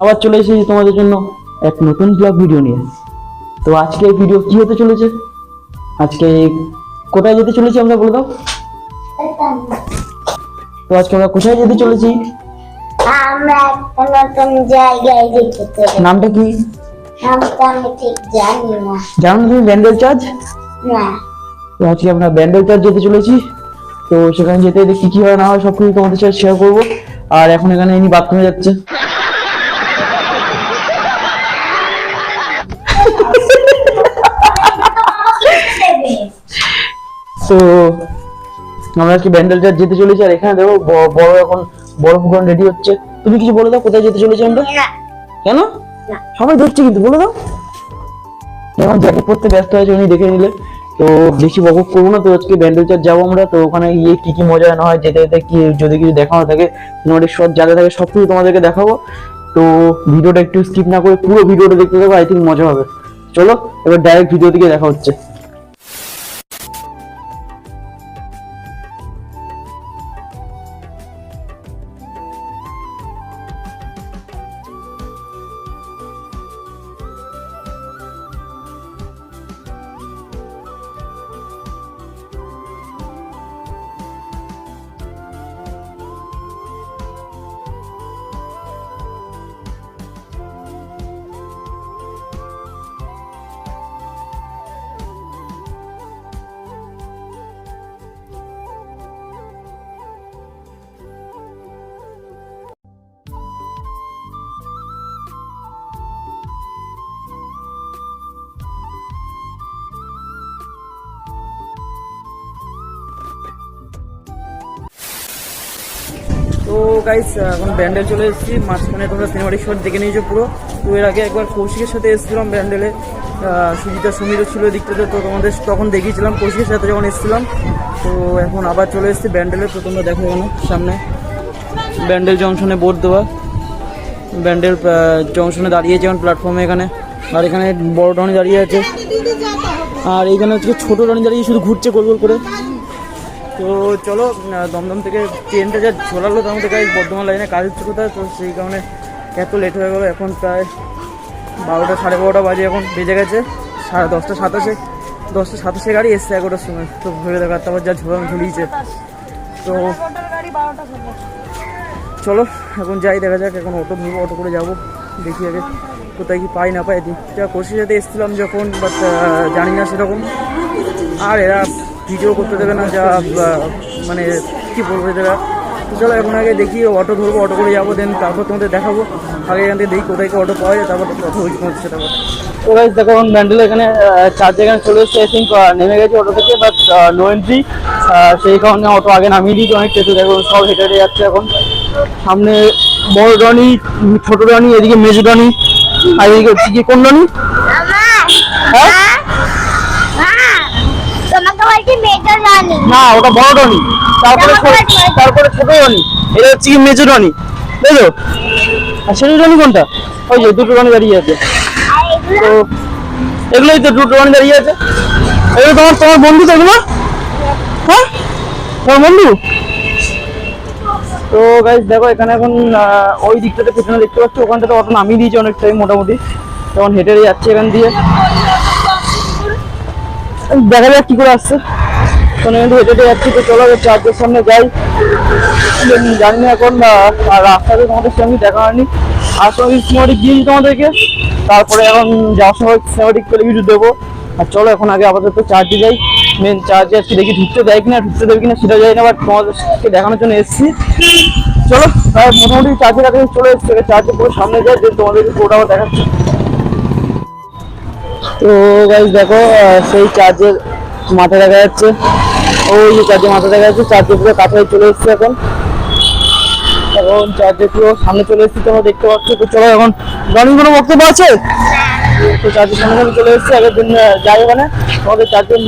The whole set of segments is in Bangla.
আবার চলে এসেছি তোমাদের জন্য এক নতুন ব্লগ ভিডিও নিয়ে। তো আজকে এই ভিডিও কি হতে চলেছে? আজকে কোথায় যেতে চলেছি আমরা বলে দাও। তো আজকে আমরা কোথায় যেতে চলেছি? আমরা একটা নতুন জায়গায় যেতে চলেছি। নামটা কি? নামটা আমি ঠিক জানি না। জানো তুমি ব্যান্ডেল চার্জ? না। তো আজকে আমরা ব্যান্ডেল চার্জ যেতে চলেছি। তো সেখানে যেতে কি কি হয় না হয় সব কিছু তোমাদের সাথে শেয়ার করব। আর এখন এখানে ইনি বাথরুমে যাচ্ছে। তো আমরা আজকে ব্যান্ডেল চার্জ যেতে চলেছি আর এখানে দেখো বড় এখন বড় পুকুর রেডি হচ্ছে। তুমি কিছু বলে দাও কোথায় যেতে চলেছি আমরা? কেন? সবাই ধরছে কিন্তু বলে দাও। এখন জ্যাকেট পড়তে ব্যস্ত আছে উনি দেখে নিলে তো বেশি বকব করব না তো আজকে ব্যান্ডেল চার্জ যাব আমরা। তো ওখানে গিয়ে কি কি মজা না হয় যেতে যেতে কি যদি কিছু দেখানো থাকে সিনেমাটিক শট জায়গা থাকে সব কিছু তোমাদেরকে দেখাবো। তো ভিডিওটা একটু স্কিপ না করে পুরো ভিডিওটা দেখতে দেবো আই থিঙ্ক মজা হবে। চলো এবার ডাইরেক্ট ভিডিও থেকে দেখা হচ্ছে। গাইস এখন ব্যান্ডেল চলে এসেছি। মাঝখানে তোমরা সিনেমাটিক শট দেখে নিয়েছো পুরো। তো এর আগে একবার কৌশিকের সাথে এসেছিলাম ব্যান্ডেলে। সুজিতা সমীরও ছিল দিকটাতে তো তোমাদের তখন দেখিয়েছিলাম, কৌশিকের সাথে যখন এসেছিলাম। তো এখন আবার চলে এসেছি ব্যান্ডেলে, তো তোমরা দেখো এখানে সামনে। ব্যান্ডেল জংশনে বোর্ড দেওয়া। ব্যান্ডেল জংশনে দাঁড়িয়েছে এখন প্ল্যাটফর্মে এখানে। আর এখানে বড় টনি দাঁড়িয়ে আছে। আর এইখানে হচ্ছে ছোটো টনি দাঁড়িয়ে শুধু ঘুরছে গোল গোল করে। তো চলো দমদম থেকে ট্রেনটা যা ঝোলালো তার মধ্যে গাইজ বর্ধমান লাইনে কাজ হচ্ছে কোথায়? তো সেই কারণে এত লেট হয়ে গেলো। এখন প্রায় বারোটা, সাড়ে বারোটা বাজে এখন, বেজে গেছে। সাড়ে দশটা সাতাশে। দশটা সাতাশে গাড়ি এসছে এগারোটার সময়। তো ভেবে দেখা তারপর যা ঝোলাম ঝুলিয়েছে। তো চলো, এখন যাই, দেখা যাক, এখন অটো নিবো অটো করে যাব। দেখি আগে কোথায় কি পাই, না পাই। দিকটা কোশির সাথে এসেছিলাম যখন বাট জানি না সেরকম। আর এরা ভিডিও করতে দেবে না যা মানে কি বলব এরা তো চলো এখন আগে দেখি অটো ধরবো অটো করে যাব দেন তারপর তোমাদের দেখাবো। আগে এখান থেকে দেখি কোথায় কি অটো পাওয়া যায় তারপর কথা তোমাদের সাথে আবার। তো গাইজ দেখো এখন ব্যান্ডেল এখানে চার্জ এখানে চলে এসছে আই থিঙ্ক নেমে গেছে অটো থেকে বাট নো এন্ট্রি সেই কারণে অটো আগে নামিয়ে দিয়েছে অনেক চেতে দেখো সব হেঁটে হেঁটে যাচ্ছে এখন। সামনে বড় রনি ছোট রনি এদিকে মেজো রনি আর এদিকে হচ্ছে কি কোন রনি। হ্যাঁ? না ওটা বড় রনি। তারপরে তারপরে ছোট রনি। এটা হচ্ছে কি মেজো রনি। বুঝলো আর রনি কোনটা? ওই যে দুটো রনি দাঁড়িয়ে আছে। তো এগুলোই তো দুটো রনি দাঁড়িয়ে আছে। এগুলো তোমার তোমার বন্ধু তো এগুলো? হ্যাঁ? তোমার বন্ধু? তো গাইজ দেখো এখানে এখন ওই দিকটাতে পেছনে দেখতে পাচ্ছি? ওখানটাতে অটো নামিয়ে দিয়েছে অনেকটাই মোটামুটি। তখন হেঁটে যাচ্ছে এখান দিয়ে। দেখা যাক কি করে আসছে। এখান থেকে হেঁটে যাচ্ছি, তো চলো চার্জের সামনে যাই। জানি না এখন রাস্তাতে তোমাদের সঙ্গে দেখা হয়নি। আর সঙ্গে সিনেমাটিক দিয়েছি তোমাদেরকে। তারপরে এখন যাওয়ার সময় সিনেমাটিক করে কিছু দেবো। আর চলো, এখন আগে আপাতত চার্জে যাই। মেন চার্জে আজকে দেখি ঢুকতে দেয় কিনা, ঢুকতে দেবে কিনা, সেটা যাই না বাট তোমাদেরকে দেখানোর জন্য এসেছি। চলো মোটামুটি চার্জের কাছে চলে এসেছি। চার্জে পুরো সামনে যাই যে তোমাদেরকে পুরোটা আবার দেখাচ্ছি। তো গাইজ দেখো সেই চার্জের মাথা দেখা যাচ্ছে। ওই যে চার্জের মাথা দেখা যাচ্ছে চার্জের পুরো কাছাই চলে এসেছে এখন। এখন চার্জের পুরো সামনে চলে এসেছি, তোমরা দেখতে পাচ্ছ। তো চলো এখন রনির কোনো বক্তব্য আছে? তো চার্জের সামনে সামনে চলে এসেছি, আগের দিন যাই ওখানে তোমাদের চার্জের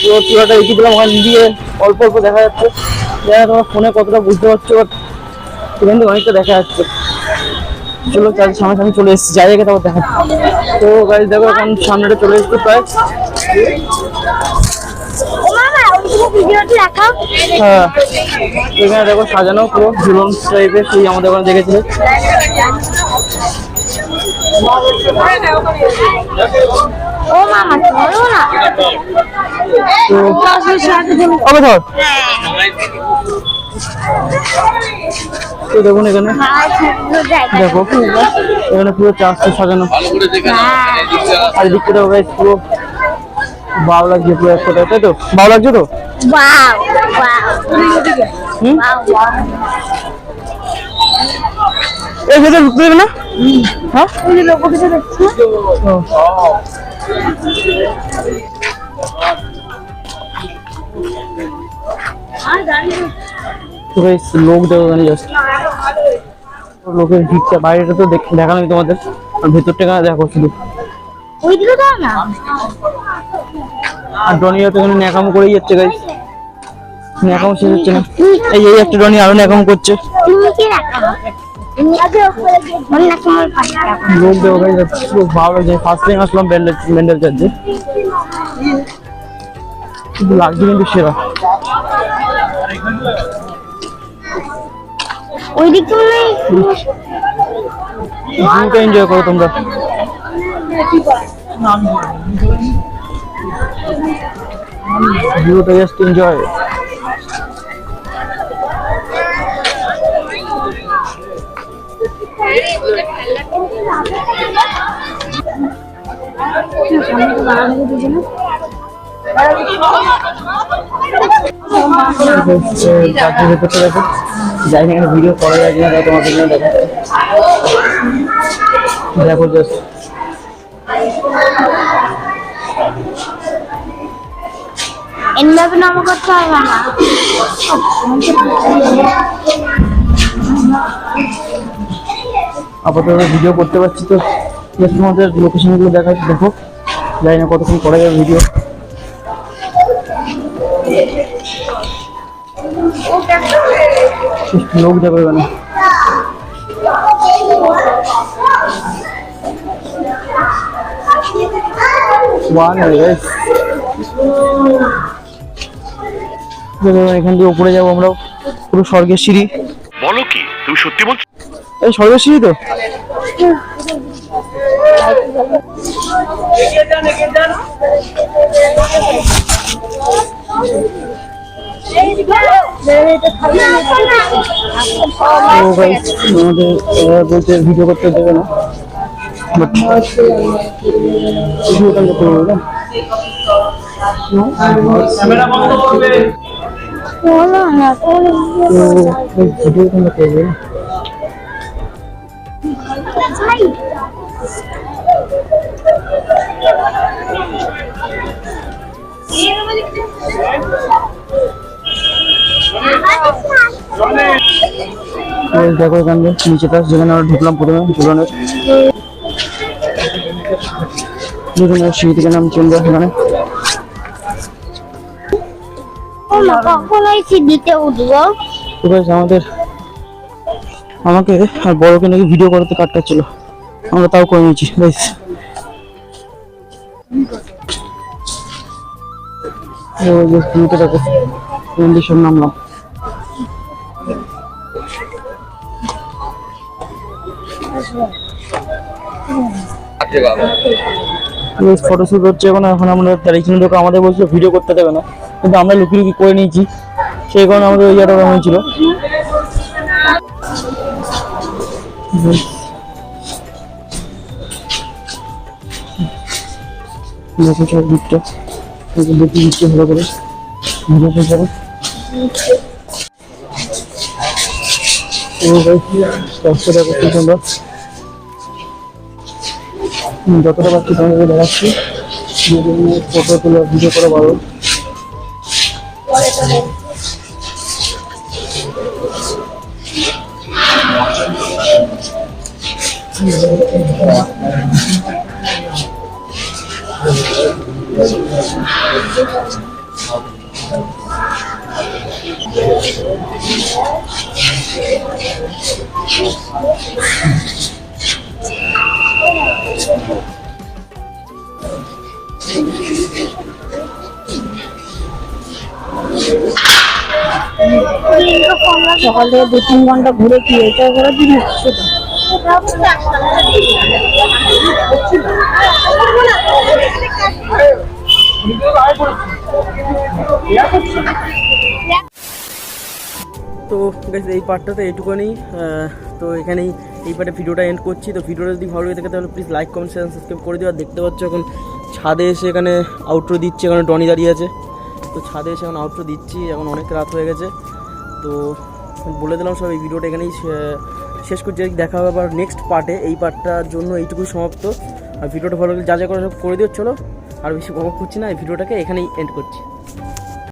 পুরো পুরোটা এগিয়ে দিলাম, ওখানে দিয়ে অল্প অল্প দেখা যাচ্ছে। জানি তোমার ফোনে কতটা বুঝতে পারছ বাট থেকে অনেকটা দেখা যাচ্ছে। চলো চার্জের সামনে সামনে চলে এসেছি যাই আগে তারপর দেখা তো গাড়ি দেখো এখন সামনেটা চলে এসেছি প্রায় হ্যাঁ এখানে দেখো সাজানো পুরো ঝুলন টাইপের সেই আমাদের ওখানে দেখেছিলে ও মামা না তো ধর তো দেখুন এখানে। দেখো এখানে পুরো চাষটা সাজানো। আর এদিক থেকে পুরো ভালো লাগছে পুরো এক তাই তো? ভালো লাগছে তো? ওয়াও ওয়াও হুম? ওয়াও ওয়াও এই ভেতরে ঢুকতে দেবে না? হ্যাঁ? লোক দেখো জাস্ট লোকের ভিড়টা বাইরেটা তো দেখ- দেখালাম তোমাদের। আর ভেতরটা দেখো শুধু। আর তো এখানে ন্যাকামো করেই যাচ্ছে গাইস ন্যাকামো শেষ হচ্ছে না। এই এই একটা ডনি আরও ন্যাকামো করছে। লোক গাইস পুরো ভালো লাগছে। ফার্স্ট টাইম আসলাম ব্যান্ডেল ব্যান্ডেল চার্জে। কিন্তু লাগছে কিন্তু সেরা। ওই দিকে মনে হয় ভিউটা এনজয় করো তোমরা ভিউটা জাস্ট এনজয় যাই না ভিডিও করা যায় তাই তোমাদের জন্য দেখা দেখো জাস্ট এনভাবে নাম করতে না আপাতত ভিডিও করতে পারছি তো। তোমাদের লোকেশনগুলো দেখা দেখো। জানি না কতক্ষণ করা যাবে ভিডিও লোক দেখো এখানে। ওয়ান এখান দিয়ে উপরে যাব আমরা। পুরো স্বর্গের সিঁড়ি। বলো কি তুমি সত্যি বলছো? এই স্বর্গের সিঁড়ি তো? আমাদের ভিডিও করতে দেবে না ভিডিওটা করতে হবে না ভিডিও করবে দেখো এখান নিচেটা যেখানে আমরা ঢুকলাম প্রথমে ঝুলনের সিঁড়ি থেকে নাম চলবে guys, আমাদের আমাকে আর বড়কে নাকি ভিডিও করতে কাটটা ছিল আমরা তাও করে নিয়েছি বেশ দেখো মন্দির সব নামলাম। ফটোশুট হচ্ছে এখন এখন আমরা তারিখ লোক আমাদের বলছিল ভিডিও করতে দেবে না। কিন্তু আমরা লুকি লুকি করে নিয়েছি। সেই কারণে আমাদের ওই জায়গাটা হয়েছিল দেখো সব দিকটা দেখি দিচ্ছে ভালো করে কষ্টটা করছি তোমরা যতটা পারছি তোমাদেরকে দেখাচ্ছি। ফটো তুলে ভিডিও করে ভালো। সকাল থেকে দু তিন ঘণ্টা ঘুরে কি এটা করে দিন? তো গাইস এই পার্টটাতে এইটুকুনি তো এখানেই এই পার্টে ভিডিওটা এন্ড করছি। তো ভিডিওটা যদি ভালো লাগে থাকে, তাহলে please like comment share subscribe করে দিও। আর দেখতে পাচ্ছ এখন ছাদে এসে এখানে আউটরো দিচ্ছে, এখানে টনি দাঁড়িয়ে আছে। তো ছাদে এসে এখন আউটরো দিচ্ছি, এখন অনেক রাত হয়ে গেছে। তো বলে দিলাম সব এই ভিডিওটা এখানেই শেষ করছি দেখা হবে আবার নেক্সট পার্টে এই পার্টটার জন্য এইটুকুই সমাপ্ত। আর ভিডিওটা ভালো লাগলে যা যা করে সব করে দিও, চলো। আর বেশি বক করছি না, এই ভিডিওটাকে এখানেই এন্ড করছি।